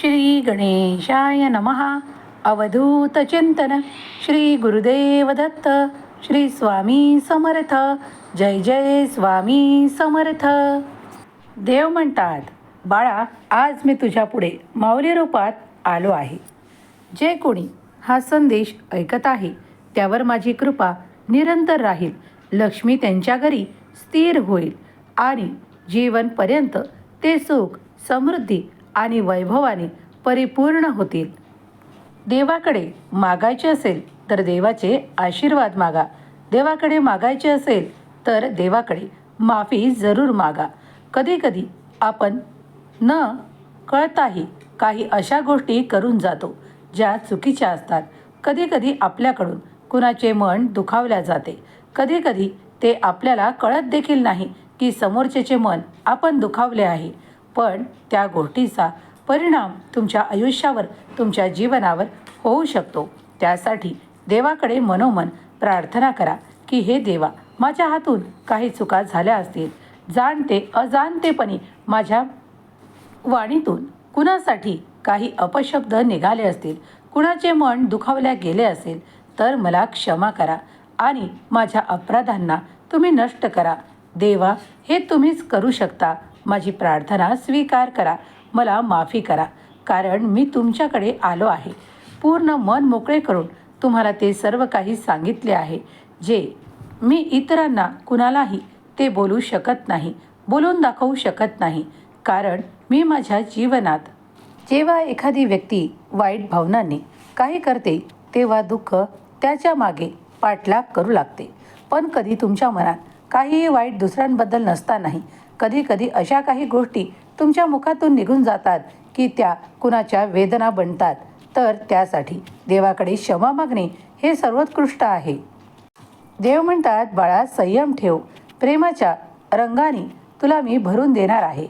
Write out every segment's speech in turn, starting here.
श्री गणेशाय नमः. अवधूत चिंतन. श्री गुरुदेव दत्त. श्री स्वामी समर्थ. जय जय स्वामी समर्थ. देव म्हणतात बाळा आज मी तुझ्या पुढे माऊली रूपात आलो आहे. जे कोणी हा संदेश ऐकत आहे त्यावर माझी कृपा निरंतर राहील. लक्ष्मी त्यांच्या घरी स्थिर होईल आणि जीवनपर्यंत ते सुख समृद्धी आणि वैभवाने परिपूर्ण होतील. देवाकडे मागायचे असेल तर देवाचे आशीर्वाद मागा. देवाकडे मागायचे असेल तर देवाकडे माफी जरूर मागा. कधीकधी आपण न कळताही काही अशा गोष्टी करून जातो ज्या चुकीच्या असतात. कधीकधी आपल्याकडून कुणाचे मन दुखावल्या जाते. कधीकधी ते आपल्याला कळत देखील नाही की समोरच्याचे मन आपण दुखावले आहे. पण त्या गोष्टीचा परिणाम तुमच्या आयुष्यावर तुमच्या जीवनावर होऊ शकतो. त्यासाठी देवाकडे मनोमन प्रार्थना करा की हे देवा माझ्या हातून काही चुका झाल्या असतील. जाणते अजाणतेपणी माझ्या वाणीतून कुणासाठी काही अपशब्द निघाले असतील कुणाचे मन दुखावल्या गेले असेल तर मला क्षमा करा आणि माझ्या अपराधांना तुम्ही नष्ट करा. देवा हे तुम्हीच करू शकता. माझी प्रार्थना स्वीकार करा. मला माफी करा. कारण मी तुमच्याकडे आलो आहे. पूर्ण मन मोकळे करून तुम्हाला ते सर्व काही सांगितले आहे जे मी इतरांना कुणालाही ते बोलू शकत नाही बोलून दाखवू शकत नाही. कारण मी माझ्या जीवनात जेव्हा एखादी व्यक्ती वाईट भावनांनी काही करते तेव्हा दुःख त्याच्यामागे पाठलाग करू लागते. पण कधी तुमच्या मनात काहीही वाईट दुसऱ्यांबद्दल नसतानाही कधी कधी अशा काही गोष्टी तुमच्या मुखातून निघून जातात की त्या कुणाच्या वेदना बनतात. तर त्यासाठी देवाकडे क्षमा मागणे हे सर्वोत्कृष्ट आहे. देव म्हणतात बाळा संयम ठेव. प्रेमाच्या रंगाने तुला मी भरून देणार आहे.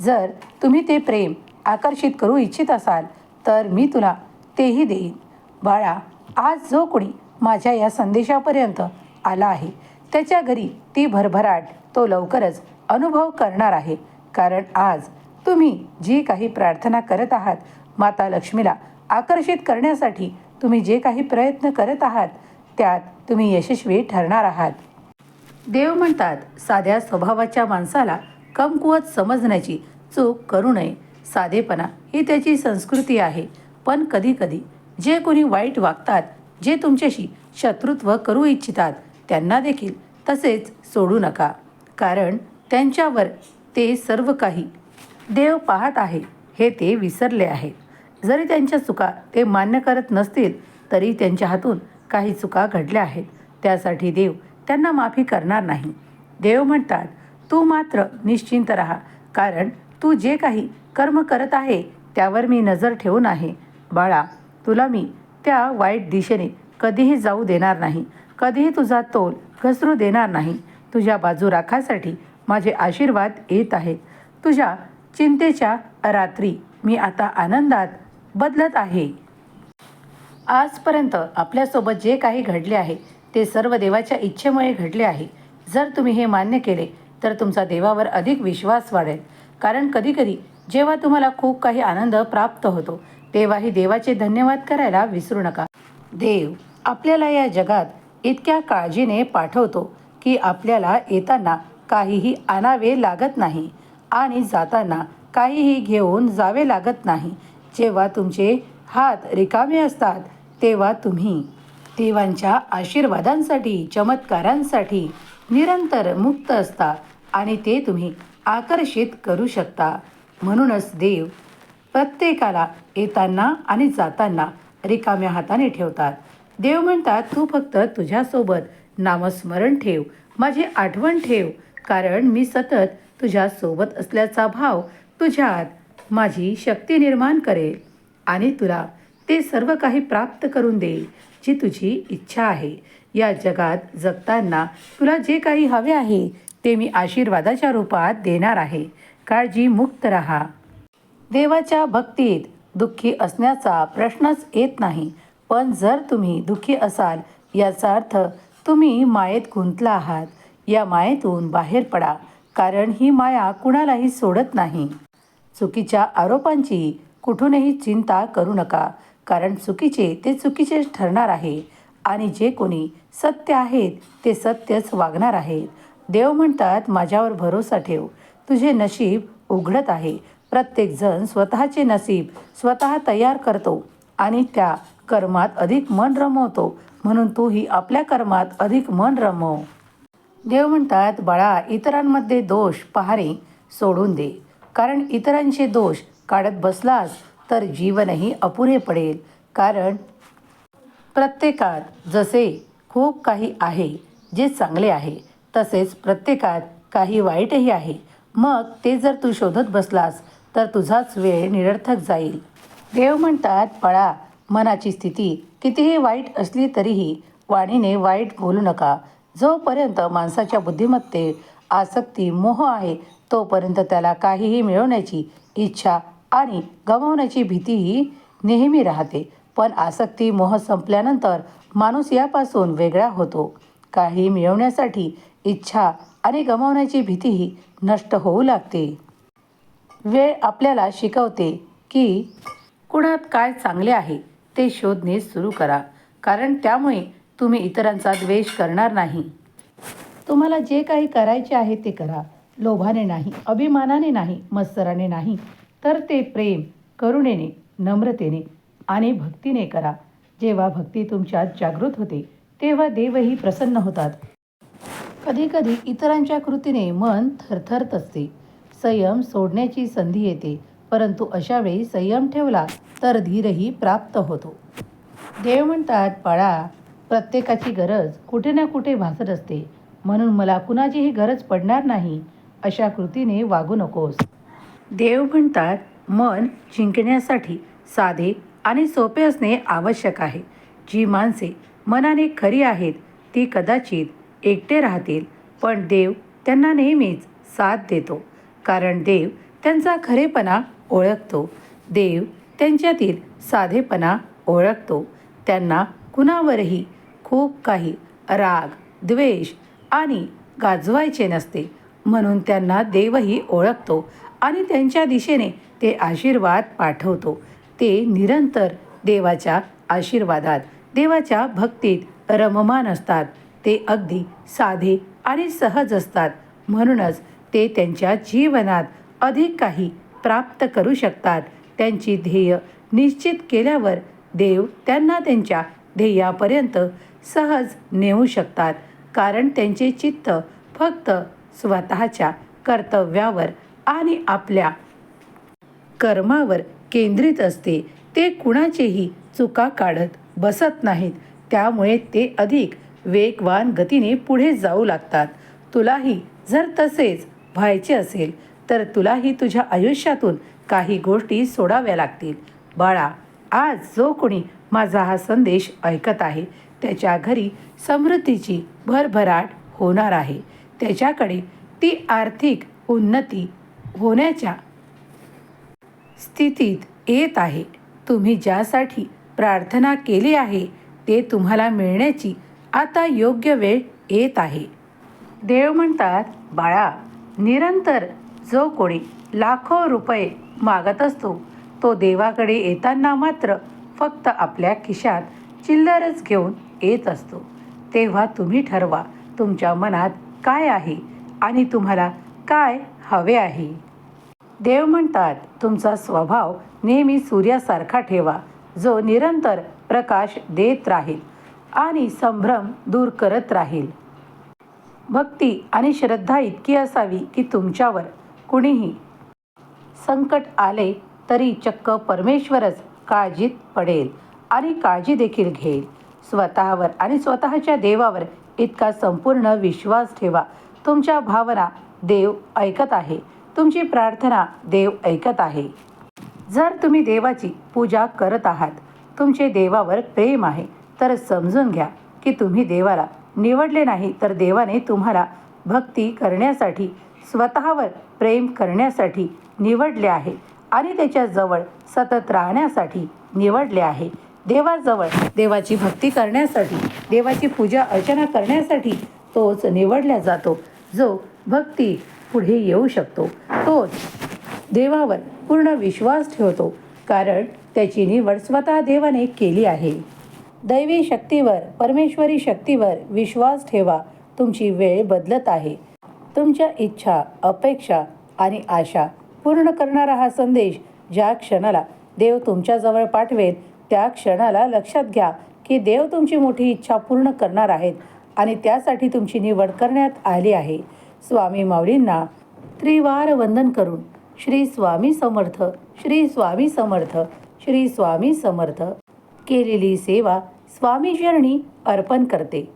जर तुम्ही ते प्रेम आकर्षित करू इच्छित असाल तर मी तुला तेही देईन. बाळा आज जो कोणी माझ्या या संदेशापर्यंत आला आहे त्याच्या घरी ती भरभराट तो लवकरच अनुभव करणार आहे. कारण आज तुम्ही जी काही प्रार्थना करत आहात माता लक्ष्मीला आकर्षित करण्यासाठी तुम्ही जे काही प्रयत्न करत आहात त्यात तुम्ही यशस्वी ठरणार आहात. देव म्हणतात साध्या स्वभावाच्या माणसाला कमकुवत समजण्याची चूक करू नये. साधेपणा ही त्याची संस्कृती आहे. पण कधीकधी जे कोणी वाईट वागतात जे तुमच्याशी शत्रुत्व करू इच्छितात त्यांना देखील तसेच सोडू नका. कारण त्यांच्यावर ते सर्व काही देव पाहत आहे हे ते विसरले आहेत जरी त्यांच्या चुका ते मान्य करत नसतील तरी त्यांच्या हातून काही चुका घडल्या आहेत. त्यासाठी देव त्यांना माफी करणार नाही. देव म्हणतात तू मात्र निश्चिंत राहा कारण तू जे काही कर्म करत आहे त्यावर मी नजर ठेवून आहे. बाळा तुला मी त्या वाईट दिशेने कधीही जाऊ देणार नाही. कधीही तुझा तोल घसरू देणार नाही. तुझ्या बाजू राखासाठी माझे आशीर्वाद येत आहेत तुझ्या चिंतेच्या रात्री मी आता आनंदात बदलत आहे. आजपर्यंत आपल्यासोबत जे काही घडले आहे ते सर्व देवाच्या इच्छेमुळे घडले आहे. जर तुम्ही हे मान्य केले तर तुमचा देवावर अधिक विश्वास वाढेल. कारण कधीकधी जेव्हा तुम्हाला खूप काही आनंद प्राप्त होतो तेव्हाही देवाचे धन्यवाद करायला विसरू नका. देव आपल्याला या जगात इतक्या काळजीने पाठवतो की आपल्याला येताना काहीही आणावे लागत नाही आणि जाताना काहीही घेऊन जावे लागत नाही. जेव्हा तुमचे हात रिकामे असतात तेव्हा तुम्ही देवांच्या आशीर्वादांसाठी चमत्कारांसाठी निरंतर मुक्त असता आणि ते तुम्ही आकर्षित करू शकता. म्हणूनच देव प्रत्येकाला येताना आणि जाताना रिकाम्या हाताने ठेवतात. देव म्हणतात तू फक्त तुझ्यासोबत नामस्मरण ठेव माझी आठवण ठेव कारण मी सतत तुझ्या सोबत असल्याचा भाव तुझ्यात माझी शक्ती निर्माण करेल आणि तुला ते सर्व काही प्राप्त करून देईल जी तुझी इच्छा आहे. या जगात जगताना तुला जे काही हवे आहे ते मी आशीर्वादाच्या रूपात देणार आहे. काळजी मुक्त राहा. देवाच्या भक्तीत दुःखी असण्याचा प्रश्नच येत नाही. पण जर तुम्ही दुःखी असाल याचा अर्थ तुम्ही मायेत गुंतला आहात. या मायेतून बाहेर पडा कारण ही माया कुणालाही सोडत नाही. चुकीच्या आरोपांची कुठूनही चिंता करू नका कारण चुकीचे ते चुकीचेच ठरणार आहे. आणि जे कोणी सत्य आहेत ते सत्यच वागणार आहेत. देव म्हणतात माझ्यावर भरोसा ठेव. तुझे नशीब उघडत आहे. प्रत्येकजण स्वतःचे नसीब स्वतः तयार करतो आणि त्या कर्मात अधिक मन रमवतो म्हणून तूही आपल्या कर्मात अधिक मन रमव. देव म्हणतात बाळा इतरांमध्ये दोष पाहणे सोडून दे. कारण इतरांचे दोष काढत बसलास तर जीवनही अपुरे पडेल. कारण प्रत्येकात जसे खूप काही आहे जे चांगले आहे तसेच प्रत्येकात काही वाईटही आहे. मग ते जर तू शोधत बसलास तर तुझाच वेळ निरर्थक जाईल. देव म्हणतात बाळा मनाची स्थिती कितीही वाईट असली तरीही वाणीने वाईट बोलू नका. जोपर्यंत माणसाच्या बुद्धिमत्ते आसक्ती मोह आहे तोपर्यंत त्याला काहीही मिळवण्याची इच्छा आणि गमावण्याची भीतीही नेहमी राहते. पण आसक्ती मोह संपल्यानंतर माणूस यापासून वेगळा होतो. काही मिळवण्यासाठी इच्छा आणि गमावण्याची भीतीही नष्ट होऊ लागते. वेळ आपल्याला शिकवते की कुणात काय चांगले आहे. ते शोधणे सुरू करा. कारण त्यामुळे तुम्ही इतरांचा द्वेष करणार नाही. तुम्हाला जे काही करायचे आहे ते करा. लोभाने नाही अभिमानाने नाही मत्सराने नाही तर ते प्रेम करुणेने नम्रतेने आणि भक्तीने करा. जेव्हा भक्ती तुमच्यात जागृत होते तेव्हा देवही प्रसन्न होतात. कधीकधी इतरांच्या कृतीने मन थरथरत असते. संयम सोडण्याची संधी येते. परंतु अशा वेळी संयम ठेवला तर धीरही प्राप्त होतो. देव म्हणतात बाळा प्रत्येकाची गरज कुठे ना कुठे भासत असते. म्हणून मला कुणाचीही गरज पडणार नाही अशा कृतीने वागू नकोस. देव म्हणतात मन जिंकण्यासाठी साधे आणि सोपे असणे आवश्यक आहे. जी माणसे मनाने खरी आहेत ती कदाचित एकटे राहतील पण देव त्यांना नेहमीच साथ देतो. कारण देव त्यांचा खरेपणा ओळखतो. देव त्यांच्यातील साधेपणा ओळखतो. त्यांना कुणावरही खूप काही राग द्वेष आणि गाजवायचे नसते. म्हणून त्यांना देवही ओळखतो आणि त्यांच्या दिशेने ते आशीर्वाद पाठवतो. ते निरंतर देवाच्या आशीर्वादात देवाच्या भक्तीत रममान असतात. ते अगदी साधे आणि सहज असतात. म्हणूनच ते त्यांच्या जीवनात अधिक काही प्राप्त करू शकतात. त्यांची ध्येय निश्चित केल्यावर देव त्यांना त्यांच्या ध्येयापर्यंत सहज नेऊ शकतात. कारण त्यांचे चित्त फक्त स्वतःच्या कर्तव्यावर आणि आपल्या कर्मावर केंद्रित असते. ते कुणाचेही चुका काढत बसत नाहीत. त्यामुळे ते अधिक वेगवान गतीने पुढे जाऊ लागतात. तुलाही जर तसेच व्हायचे असेल तर तुलाही तुझ्या आयुष्यातून काही गोष्टी सोडाव्या लागतील. बाळा आज जो कोणी माझा हा संदेश ऐकत आहे त्याच्या घरी समृद्धीची भरभराट होणार आहे. त्याच्याकडे ती आर्थिक उन्नती होण्याच्या स्थितीत येत आहे. तुम्ही ज्यासाठी प्रार्थना केली आहे ते तुम्हाला मिळण्याची आता योग्य वेळ येत आहे. देव म्हणतात बाळा निरंतर जो कोणी लाखो रुपये मागत असतो तो देवाकडे येताना मात्र फक्त आपल्या खिशात चिल्लरच घेऊन येत असतो. तेव्हा तुम्ही ठरवा तुमच्या मनात काय आहे आणि तुम्हाला काय हवे आहे. देव म्हणतात तुमचा स्वभाव नेहमी सूर्यासारखा ठेवा जो निरंतर प्रकाश देत राहील आणि संभ्रम दूर करत राहील. भक्ती आणि श्रद्धा इतकी असावी की तुमच्यावर कुणीही संकट आले तरी चक्क परमेश्वरच काळजीत पडेल आणि काळजी देखील घेईल. स्वतःवर आणि स्वतःच्या देवावर इतका संपूर्ण विश्वास ठेवा. तुमच्या भावना देव ऐकत आहे. तुमची प्रार्थना देव ऐकत आहे. जर तुम्ही देवाची पूजा करत आहात तुमचे देवावर प्रेम आहे तर समजून घ्या की तुम्ही देवाला निवडले नाही तर देवाने तुम्हाला भक्ती करण्यासाठी स्वतःवर प्रेम करण्यासाठी निवडले आहे आणि त्याच्याजवळ सतत राहण्यासाठी निवडले आहे. देवाजवळ देवाची भक्ती करण्यासाठी देवाची पूजा अर्चना करण्यासाठी तोच निवडला जातो. जो भक्ती पुढे येऊ शकतो तोच देवावर पूर्ण विश्वास ठेवतो. कारण त्याची निवड स्वतः देवाने केली आहे. दैवी शक्तीवर परमेश्वरी शक्तीवर विश्वास ठेवा. तुमची वेळ बदलत आहे. तुमच्या इच्छा अपेक्षा आणि आशा पूर्ण करणारा हा संदेश ज्या क्षणाला देव तुमच्याजवळ पाठवेल त्या क्षणाला लक्षात घ्या की देव तुमची मोठी इच्छा पूर्ण करणार आहेत आणि त्यासाठी तुमची निवड करण्यात आली आहे. स्वामी माऊलींना त्रिवार वंदन करून श्री स्वामी समर्थ श्री स्वामी समर्थ श्री स्वामी समर्थ केलेली सेवा स्वामी चरणी अर्पण करते.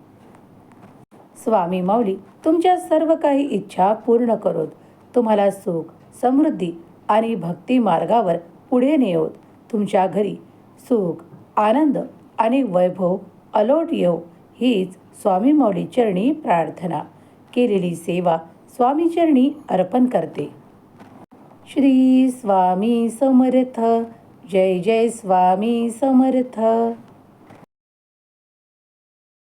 स्वामी माऊली तुमच्या सर्व काही इच्छा पूर्ण करोत. तुम्हाला सुख समृद्धी आणि भक्ती मार्गावर पुढे नेवत तुमच्या घरी सुख आनंद आणि वैभव अलोट येऊ हीच स्वामी मौली चरणी प्रार्थना. केलेली सेवा स्वामी चरणी अर्पण करते. श्री स्वामी समर्थ. जय जय स्वामी समर्थ.